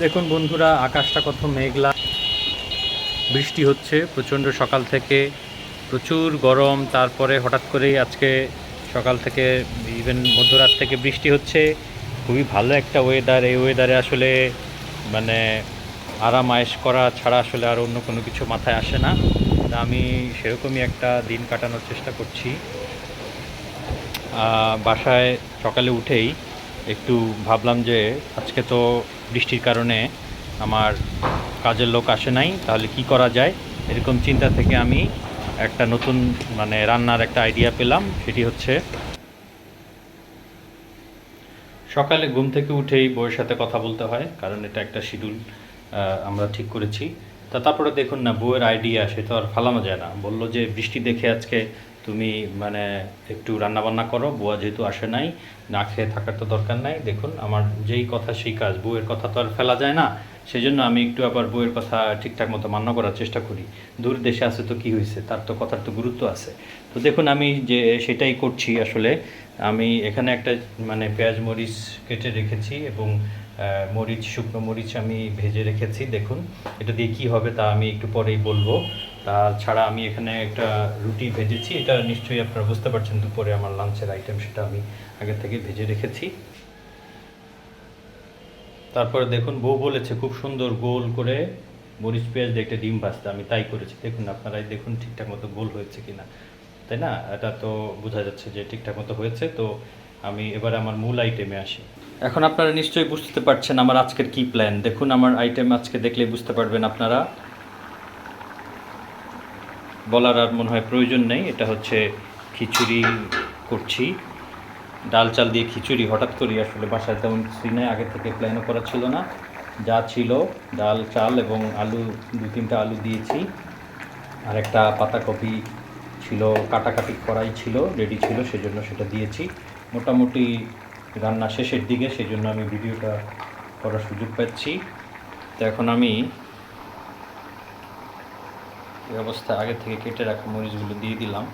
দেখুন বন্ধুরা, আকাশটা কত মেঘলা। বৃষ্টি হচ্ছে, প্রচণ্ড সকাল থেকে প্রচুর গরম। তারপরে হঠাৎ করেই আজকে সকাল থেকে ইভেন মধ্যরাত থেকে বৃষ্টি হচ্ছে। খুবই ভালো একটা ওয়েদার এই ওয়েদারে আসলে মানে আরাম আয়েশ করা ছাড়া আসলে আর অন্য কোনো কিছু মাথায় আসে না। আমি সেরকমই একটা দিন কাটানোর চেষ্টা করছি। বাসায় সকালে উঠেই একটু ভাবলাম যে আজকে তো বৃষ্টির কারণে আমার কাজের লোক আসে নাই, তাহলে কি করা যায়? এরকম চিন্তা থেকে আমি একটা নতুন মানে রান্নার একটা আইডিয়া পেলাম, সেটি হচ্ছে সকালে ঘুম থেকে উঠেই বউয়ের সাথে কথা বলতে হয়, কারণ এটা একটা শিডিউল আমরা ঠিক করেছি। তা তারপরে দেখুন না, বউয়ের আইডিয়া সে তো আর ফালানো যায় না। বলল যে বৃষ্টি দেখে আজকে তুমি মানে একটু রান্না বান্না করো, বুয়া যেহেতু আসে নাই, না খেয়ে থাকার তো দরকার নাই। দেখুন, আমার যেই কথা সেই কাজ বউয়ের কথা তো আর ফেলা যায় না। সেই জন্য আমি একটু আবার বউয়ের কথা ঠিকঠাক মতো মান্য করার চেষ্টা করি। দূর দেশে আছে তো কি হয়েছে, তার তো কথার তো গুরুত্ব আছে। তো দেখুন, আমি যে সেটাই করছি আসলে, আমি এখানে একটা মানে পেঁয়াজ মরিচ কেটে রেখেছি এবং মরিচ, শুকনো মরিচ আমি ভেজে রেখেছি। দেখুন, এটা দিয়ে কি হবে তা আমি একটু পরেই বলব। তাছাড়া আমি এখানে একটা রুটি ভেজেছি, এটা নিশ্চয়ই আপনারা বুঝতে পারছেন, দুপুরে আমার লাঞ্চের আইটেম সেটা আমি আগে থেকে ভেজে রেখেছি। তারপরে দেখুন, বউ বলেছে খুব সুন্দর গোল করে মরিচ পেঁয়াজ দিয়ে একটা ডিম ভাজতে, আমি তাই করেছি। দেখুন, আপনারাই দেখুন ঠিকঠাক মতো গোল হয়েছে কিনা। তাই না? এটা তো বোঝা যাচ্ছে যে ঠিকঠাক মতো হয়েছে, তো আমি এবার আমার মূল আইটেমে আসি। এখন আপনারা নিশ্চয়ই বুঝতে পারছেন আমার আজকের কি প্ল্যান দেখুন, আমার আইটেম আজকে দেখলে বুঝতে পারবেন আপনারা। বলার আর মনে হয় প্রয়োজন নেই। এটা হচ্ছে খিচুড়ি করছি। ডাল চাল দিয়ে খিচুড়ি হঠাৎ করে আসলে বাসায় তেমন কিছুই নেই, আগে থেকে প্ল্যানও করা ছিল না। যা ছিল, ডাল, চাল এবং আলু, দু তিনটা আলু দিয়েছি। আর একটা পাতাকপি ছিল, কাটাকাটি করাই ছিল রেডি ছিল, সেজন্য সেটা দিয়েছি। মোটামুটি রান্না শেষের দিকে, সেজন্য আমি ভিডিওটা করার সুযোগ পাচ্ছি। তো এখন আমি এই অবস্থায় আগে থেকে কেটে রাখা মরিচগুলো দিয়ে দিলাম।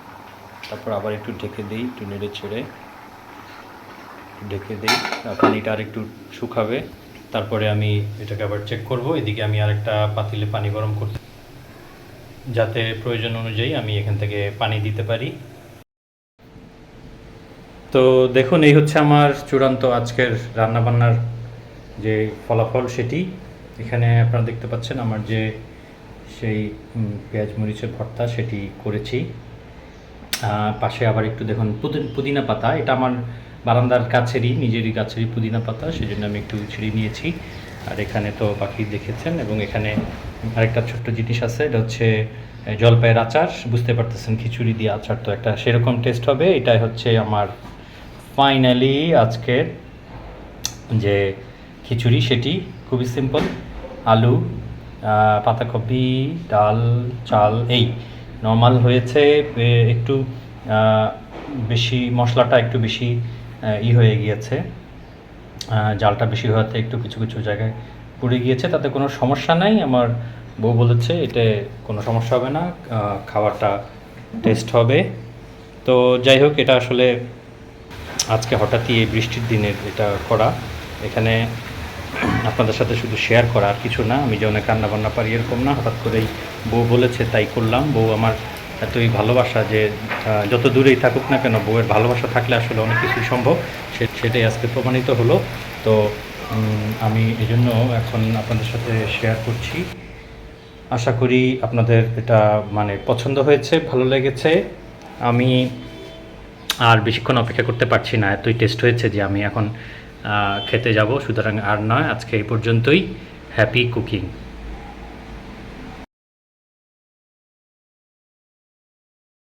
তারপর আবার একটু ঢেকে দিই, একটু নেড়ে ছেড়ে। ঢেকে দিই পানিটা আর একটু শুকাবে। তারপরে আমি এটাকে আবার চেক করব। এদিকে আমি আরেকটা পাতিলে পানি গরম করতে যাতে প্রয়োজন অনুযায়ী আমি এখান থেকে পানি দিতে পারি। তো দেখুন, এই হচ্ছে আমার চূড়ান্ত আজকের রান্নাবান্নার যে ফলাফল সেটি। এখানে আপনারা দেখতে পাচ্ছেন আমার যে সেই পেঁয়াজ মরিচের ভর্তা সেটি করেছি। পাশে আবার একটু দেখুন পুদি- পুদিনা পাতা, এটা আমার বারান্দার গাছেরই নিজেরই গাছেরই পুদিনা পাতা, সেজন্য আমি একটু ছিঁড়ে নিয়েছি। আর এখানে তো বাকি দেখেছেন এবং এখানে আরেকটা ছোট্ট জিনিস আছে, এটা হচ্ছে জলপাইয়ের আচার। বুঝতে পারতেছেন খিচুড়ি দিয়ে আচার তো একটা সেরকম টেস্ট হবে। এটাই হচ্ছে আমার ফাইনালি আজকের যে খিচুড়ি সেটি। খুবই সিম্পল আলু পাতাকপি, ডাল, চাল, এই নর্মাল হয়েছে একটু বেশি, মশলাটা একটু বেশি ই হয়ে গিয়েছে। জালটা বেশি হওয়াতে একটু কিছু কিছু জায়গায় পুড়ে গিয়েছে, তাতে কোনো সমস্যা নাই। আমার বউ বলেছে, এতে কোনো সমস্যা হবে না খাবারটা টেস্ট হবে। তো যাই হোক, এটা আসলে আজকে হঠাৎই এই বৃষ্টির দিনের এটা করা। এখানে আপনাদের সাথে শুধু শেয়ার করা আর কিছু না, আমি যে অনেক রান্না বান্না পারি এরকম না, হঠাৎ করেই বউ বলেছে, তাই করলাম। বউ আমার এতই ভালোবাসা যে যত দূরেই থাকুক না কেন, বউয়ের ভালোবাসা থাকলে আসলে অনেক কিছুই সম্ভব। সেটাই আজকে প্রমাণিত হলো। তো আমি এই জন্য এখন আপনাদের সাথে শেয়ার করছি। আশা করি আপনাদের এটা মানে পছন্দ হয়েছে, ভালো লেগেছে। আমি আর বেশিক্ষণ অপেক্ষা করতে পারছি না, এতই টেস্ট হয়েছে যে আমি এখন খেতে যাব সুতরাং আর নয় আজকে এই পর্যন্তই। Happy cooking